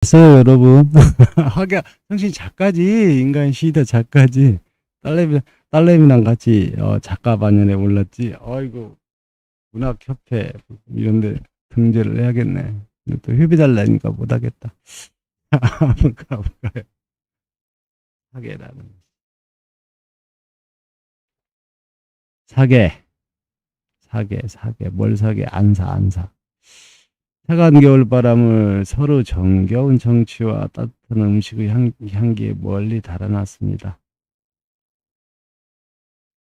됐어요, 여러분. 하게, 당신 작가지. 인간 시대 작가지. 딸내미, 딸내미랑 같이, 어, 작가 반열에 올랐지. 어이구, 문학협회, 이런데 등재를 해야겠네. 근데 또 협의 달라니까 못하겠다. 가볼까요? 사계라는. 사계. 사계, 사계. 뭘 사계? 안사, 안사. 차가운 겨울바람을 서로 정겨운 정취와 따뜻한 음식의 향, 향기에 멀리 달아났습니다.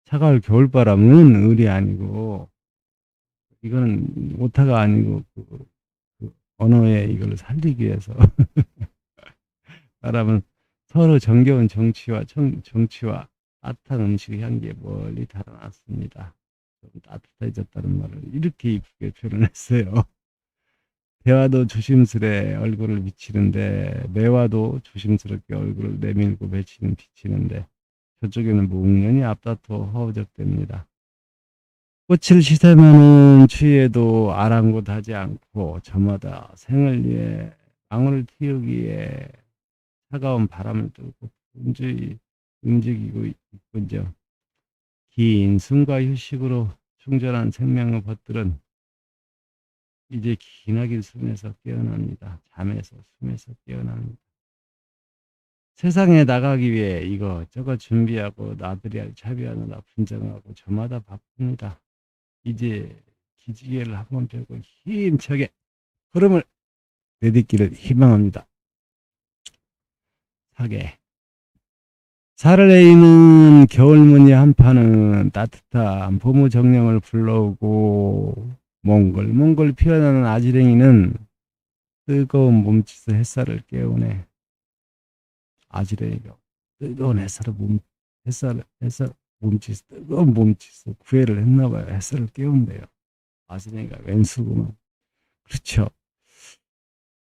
차가운 겨울바람은 을이 아니고 이거는 오타가 아니고 그, 그 언어에 이걸 살리기 위해서 바람은 서로 정겨운 정취와 정, 정취와 따뜻한 음식의 향기에 멀리 달아났습니다. 좀 따뜻해졌다는 말을 이렇게 이쁘게 표현했어요. 대화도 조심스레 얼굴을 비치는데 매화도 조심스럽게 얼굴을 내밀고 비치는 비치는데 저쪽에는 묵년이 앞다퉈 허우적됩니다. 꽃을 시샘하는 추위에도 아랑곳하지 않고 저마다 생을 위해 방울을 틔우기에 차가운 바람을 뚫고 움직이, 움직이고 있군요. 긴 숨과 휴식으로 충전한 생명의 벗들은 이제 기나긴 숨에서 깨어납니다. 잠에서 숨에서 깨어납니다. 세상에 나가기 위해 이거 저거 준비하고 나들이 할 차비하느라 분장하고 저마다 바쁩니다. 이제 기지개를 한번 펴고 힘차게 흐름을 내딛기를 희망합니다. 사계 내리는 겨울무늬 한파는 따뜻한 봄의 정령을 불러오고 몽골 몽골 피어나는 아지랭이는 뜨거운 몸짓의 햇살을 깨우네. 아지랭이가 뜨거운 햇살을 몸 햇살 햇살 몸짓 뜨거운 몸짓으로 구애를 했나봐요. 햇살을 깨운대요. 아지랭이가 왼수구만. 그렇죠.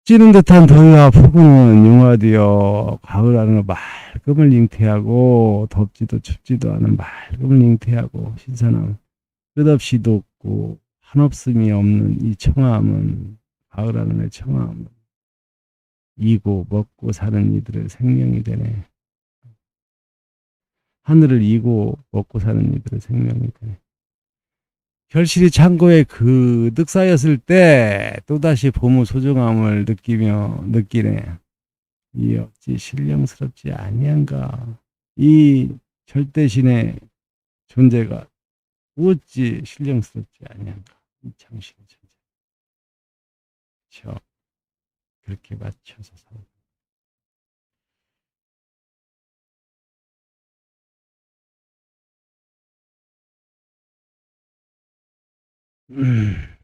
찌는 듯한 더위와 폭우는 융화되어 가을하는 맑음을 잉태하고 덥지도 춥지도 않은 맑음을 잉태하고 신선함 끝없이 돋고 한없음이 없는 이 청아함은 가을 하늘의 청아함은 이고 먹고 사는 이들의 생명이 되네. 하늘을 이고 먹고 사는 이들의 생명이 되네. 결실이 창고에 그득 쌓였을 때 또다시 봄의 소중함을 느끼며 느끼네. 이 어찌 신령스럽지 아니한가. 이 절대신의 존재가 어찌 신령스럽지 아니한가. 이 장신의 존재. 저 그렇게 맞춰서 살아. 음.